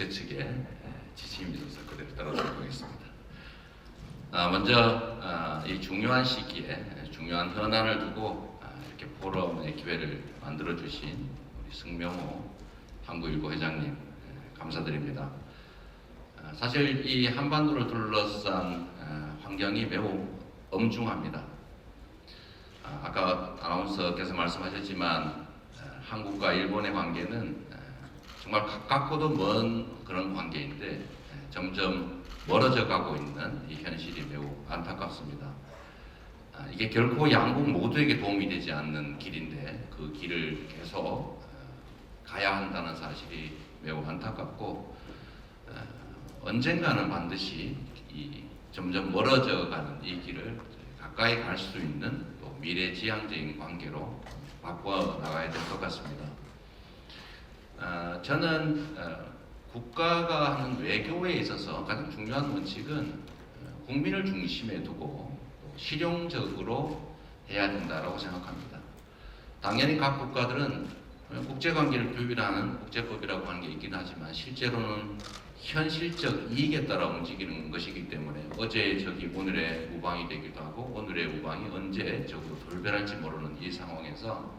주최 측의 예, 지침이 있어서 그대로 따라가도록 하겠습니다. 아, 먼저 아, 이 중요한 시기에 중요한 현안을 두고 아, 이렇게 포럼의 기회를 만들어 주신 우리 승명호 한국일보 회장님 예, 감사드립니다. 아, 사실 이 한반도를 둘러싼 아, 환경이 매우 엄중합니다. 아, 아까 아나운서께서 말씀하셨지만 아, 한국과 일본의 관계는 아, 정말 가깝고도 먼 그런 관계인데 아, 점점 멀어져 가고 있는 이 현실이 매우 안타깝습니다. 아, 이게 결코 양국 모두에게 도움이 되지 않는 길인데 그 길을 계속 아, 가야 한다는 사실이 매우 안타깝고 아, 언젠가는 반드시 이 점점 멀어져 가는 이 길을 가까이 갈 수 있는 또 미래지향적인 관계로 바꿔 나가야 될 것 같습니다. 어, 저는 어, 국가가 하는 외교에 있어서 가장 중요한 원칙은 어, 국민을 중심에 두고 또 실용적으로 해야 된다라고 생각합니다. 당연히 각 국가들은 어, 국제관계를 규율하는 국제법이라고 하는 게 있긴 하지만 실제로는 현실적 이익에 따라 움직이는 것이기 때문에 어제 적이 오늘의 우방이 되기도 하고 오늘의 우방이 언제 적으로 돌변할지 모르는 이 상황에서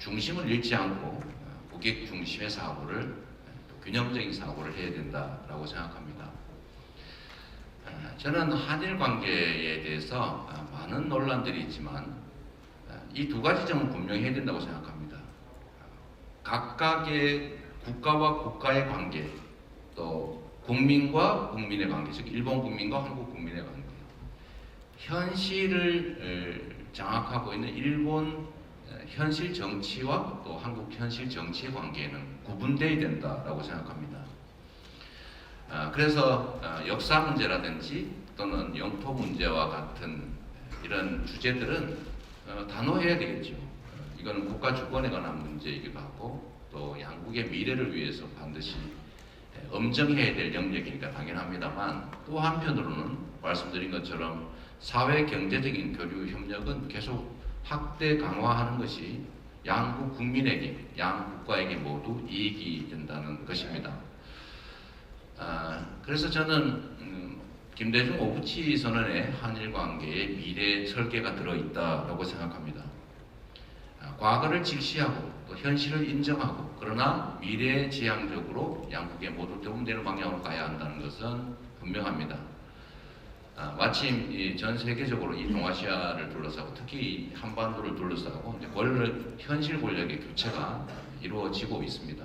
중심을 잃지 않고 어, 고객 중심의 사고를 균형적인 사고를 해야 된다라고 생각합니다. 어, 저는 한일 관계에 대해서 어, 많은 논란들이 있지만 이 두 가지 점은 분명히 해야 된다고 생각합니다. 각각의 국가와 국가의 관계, 또 국민과 국민의 관계, 즉 일본 국민과 한국 국민의 관계, 현실을 에, 장악하고 있는 일본 에, 현실 정치와 또 한국 현실 정치의 관계는 구분돼야 된다라고 생각합니다. 아, 그래서 아, 역사 문제라든지 또는 영토 문제와 같은 이런 주제들은 어, 단호해야 되겠죠. 어, 이거는 국가 주권에 관한 문제이기도 하고 또 양국의 미래를 위해서 반드시 예, 엄정해야 될 영역이니까 당연합니다만 또 한편으로는 말씀드린 것처럼 사회 경제적인 교류 협력은 계속 확대 강화하는 것이 양국 국민에게 양 국가에게 모두 이익이 된다는 것입니다. 아, 그래서 저는 음, 김대중 오부치 선언에 한일 관계의 미래 설계가 들어있다라고 생각합니다. 아, 과거를 직시하고 또 현실을 인정하고 그러나 미래 지향적으로 양국에 모두 도움되는 방향으로 가야 한다는 것은 분명합니다. 아, 마침 이 전 세계적으로 이 동아시아를 둘러싸고 특히 이 한반도를 둘러싸고 이제 권력, 현실 권력의 교체가 이루어지고 있습니다.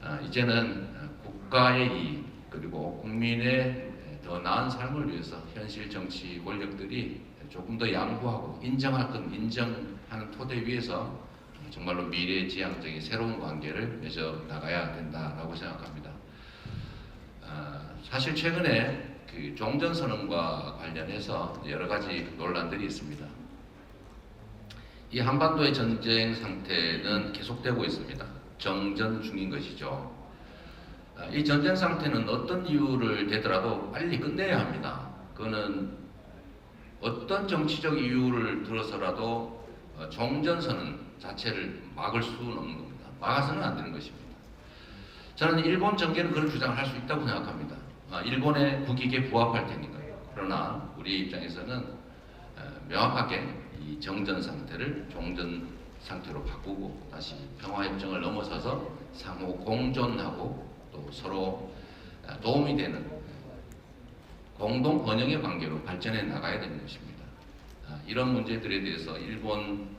아, 이제는 국가의 이익 그리고 국민의 더 나은 삶을 위해서 현실 정치 권력들이 조금 더 양보하고 인정할 건 인정하는 토대 위에서 정말로 미래지향적인 새로운 관계를 맺어 나가야 된다라고 생각합니다. 아, 사실 최근에 그 종전선언과 관련해서 여러 가지 논란들이 있습니다. 이 한반도의 전쟁 상태는 계속되고 있습니다. 정전 중인 것이죠. 아, 이 전쟁 상태는 어떤 이유를 대더라도 빨리 끝내야 합니다. 그거는 어떤 정치적 이유를 들어서라도 어, 종전선언 자체를 막을 수는 없는 겁니다. 막아서는 안 되는 것입니다. 저는 일본 정계는 그런 주장을 할 수 있다고 생각합니다. 아, 일본의 국익에 부합할 테니까요. 그러나 우리 입장에서는 어, 명확하게 이 정전 상태를 종전 상태로 바꾸고 다시 평화협정을 넘어서서 상호 공존하고 또 서로 어, 도움이 되는 공동 번영의 관계로 발전해 나가야 되는 것입니다. 아, 이런 문제들에 대해서 일본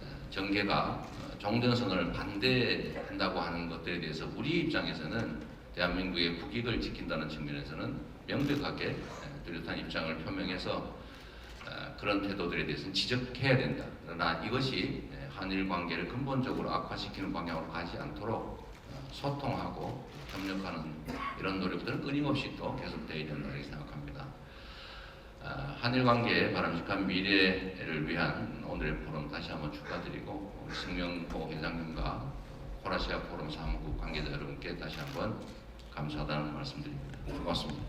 어, 정계가 어, 종전선언을 반대한다고 하는 것들에 대해서 우리 입장에서는 대한민국의 국익을 지킨다는 측면에서는 명백하게 에, 뚜렷한 입장을 표명해서 어, 그런 태도들에 대해서는 지적해야 된다. 그러나 이것이 에, 한일 관계를 근본적으로 악화시키는 방향으로 가지 않도록 어, 소통하고 협력하는 이런 노력들은 끊임없이 또 계속되어야 된다고 생각합니다. 아, 한일 관계의 바람직한 미래를 위한 오늘의 포럼 다시 한번 축하드리고 승명호 회장님과 코라시아 포럼 사무국 관계자 여러분께 다시 한번 감사하다는 말씀드립니다. 고맙습니다.